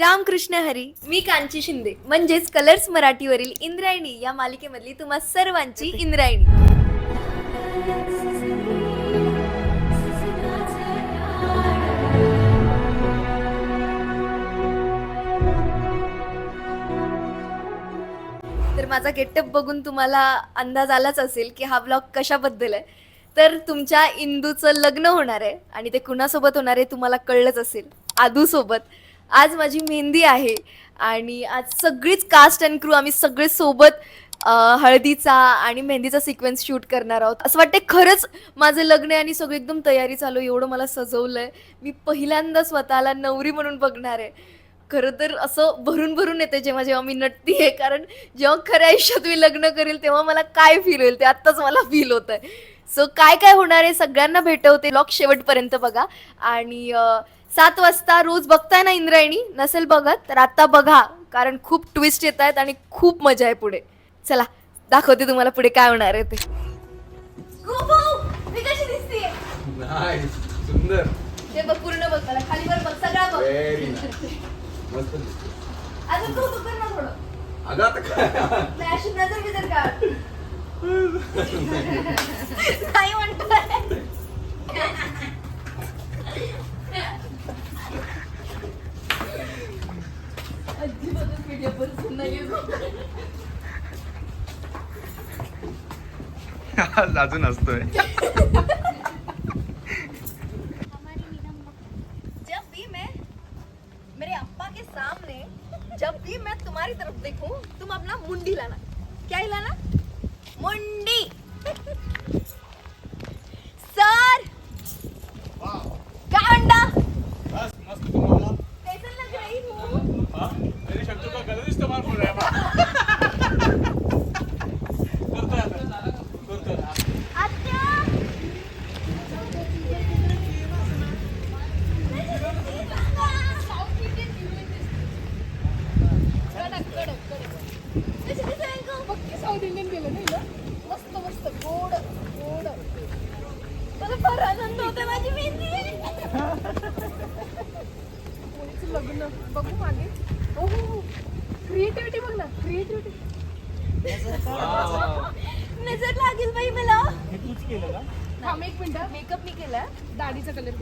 रामकृष्ण हरी मी कांची शिंदे. म्हणजेच कलर्स मराठीवरील इंद्रायणी या मालिकेमधली तुम्हा सर्वांची इंद्रायणी. तर माझा गेटअप बघून तुम्हाला अंदाज आलाच असेल की हा ब्लॉग कशाबद्दल आहे. तर तुमच्या इंदूचं लग्न होणार आहे आणि ते कुणासोबत होणार आहे तुम्हाला कळलंच असेल. आदूसोबत. आज माझी मेहंदी आहे आणि आज सगळीच कास्ट अँड क्रू आम्ही सगळे सोबत अं, हळदीचा आणि मेहंदीचा सिक्वेन्स शूट करणार आहोत. असं वाटतं खरंच माझं लग्न आहे आणि सगळं एकदम तयारी चालू आहे एवढं मला सजवलं आहे मी पहिल्यांदा स्वतःला नवरी म्हणून बघणार आहे. खरं तर असं भरून भरून येते जेव्हा जेव्हा मी नटती आहे कारण जेव्हा खऱ्या आयुष्यात मी लग्न करेल तेव्हा मला काय फील होईल? ते आत्ताच मला फील होत आहे सो काय काय होणार आहे सगळ्यांना भेटवते. लॉक शेवटपर्यंत बघा. आणि सात वाजता रोज बघताय ना इंद्रायणी? नसेल बघत तर आता बघा. कारण खूप ट्विस्ट येत आहेत आणि खूप मजा आहे पुढे. चला दाखवते तुम्हाला पुढे काय होणार आहे ते. सुंदर. ते बघ पूर्ण बघ. मला खाली वर बघ. सगळा बघ. मस्त दिसते अजून तू तू कर ना थोडं अगं आता काय? नाही अशी नजर बिजर काढ. नाही म्हणतोय. अजिबातच media person नाहीये. गं. अजून असतोय जब भी मैं मेरे अप्पा के सामने जब भी मैं तुम्हारी तरफ देखूं तुम अपना मुंडी लाना। क्या हिलाना? मुंडी सर काय म्हणता कैसन लग रही हूँ आत्या साऊथ इंडियन गेलं नाही ना मस्त मस्त गोड गोड मला फार आनंद होते माझी मेहंदी बघू मागे. हो हो क्रिएटिव्हिटी बघ ना क्रिएटिव्हिटी नजर लागेल बाई मला. थांब एक मिनिट. मेकअप मी केलाय. दाढीचा कलर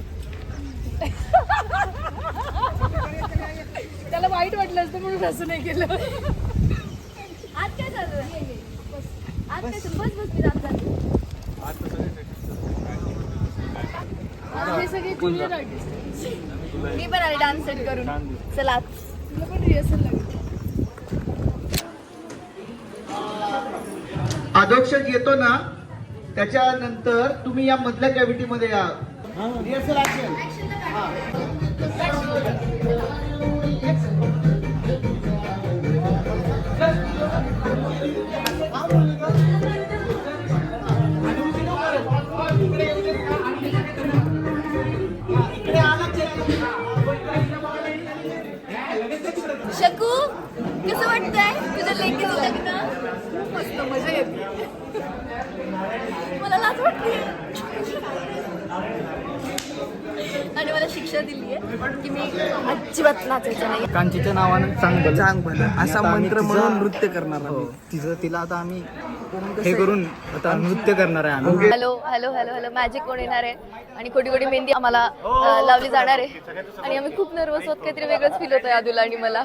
त्याला वाईट वाटलं असतं म्हणून असं नाही केलं. आज काय चालू आहे? बस. आज काय चालू? बस बस मी जात जाते. आज हे सगळे ज्युनियर आर्टिस्ट मी पण आले डान्स सेट करून. चला तुला पण रिहर्सल लागेल अधोक्षक येतो ना त्याच्यानंतर तुम्ही या मधल्या कॅव्हिटी मध्ये या. Rehearsal action. कसं वाटतंय? तुझ्या लेकीचं लग्न? खूप मस्त मजा येते. मला लाज वाटते. आणि मला शिक्षा दिली आहे की मी अजिबात नाचायचं नाही कांचीच्या नावानं चांग चांग भलं असा मंत्र म्हणून नृत्य करणार हो. आम्ही. तिचं तिला आता आम्ही हे आहे? करून आता नृत्य करणार आहे आम्ही. Hello hello hello hello. Magic कोण येणार आहे? आणि कोटी कोटी मेहंदी आम्हाला अं, लावली जाणार आहे. आणि आम्ही खूप नर्वस होत काहीतरी वेगळंच फील होतंय अदुला आणि मला.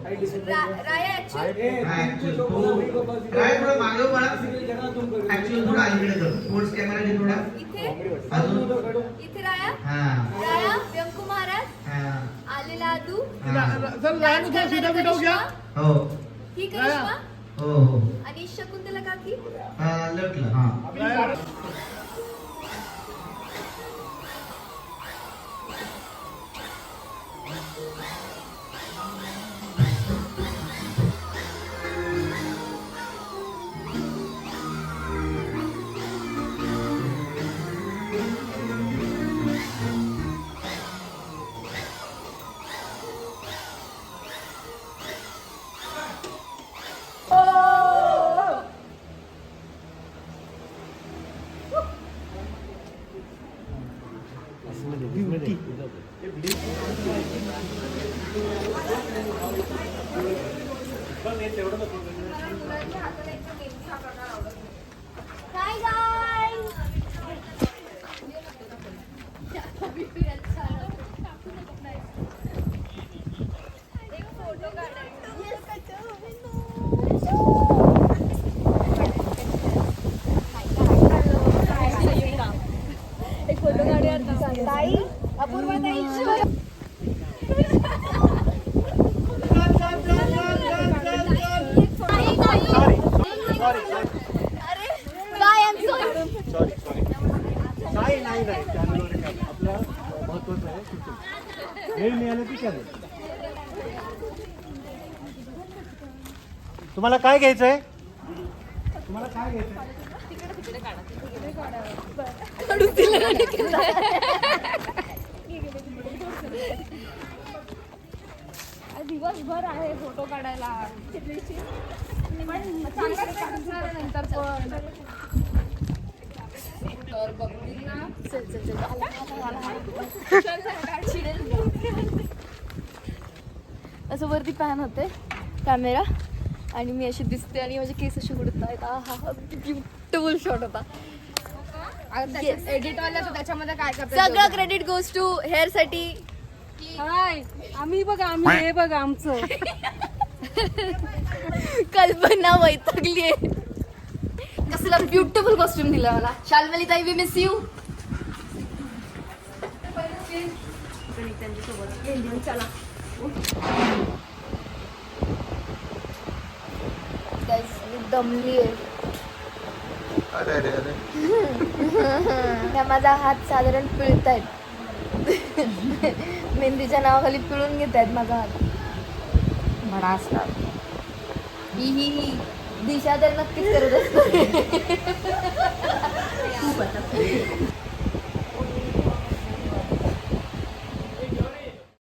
थोडं मागे वळा. Actual थोडं अलीकडे कर. Sports camera घे थोडा. इथे. अजून. इथे राया. हा. राया व्यंकू महाराज. हा. आलेला आदू हा. हो. ही करिश्मा. हो हो. आणि शकुंतला काकी. हा लटलं हा. Hi guys! ताई अपूर्वा ताई काय आम सॉरी नाही नाही नाही चॅनलवर एक आहे. आपलं महत्वाचं आहे shooting. वेळ मिळाला की चालेल तुम्हाला काय घ्यायचंय? तुम्हाला काय घ्यायचं दिवसभर आहे फोटो काढायला. पण चांगला दिसणार आहे नंतर पण. तर बघतील ना. चल चल चल. आला, आला, आला, आला. चल, चल, काय चिडेल. असं वरती पॅन होते कॅमेरा आणि मी अशी दिसते आणि माझे केस असे उडत आहेत हा हा ब्युटिफुल शॉट होता. आता त्याच्यात edit वाला तर त्याच्यामध्ये काय करतो सगळं क्रेडिट गोज टू हेअरसाठी. हाय आम्ही बघा आम्ही हे बघा आमचं. कल्पना वैतागली आहे कसला ब्युटिफुल कॉस्ट्युम दिला मला. शाल्मली ताई वी मिस यू दमली आहे अरे अरे अरे. त्या माझा हात साधारण पिळत आहेत मेहंदीच्या नावाखाली पिळून घेत आहेत माझा हात. म्हणा असणार. ही ही ही. दिशा तर नक्कीच करत असतो.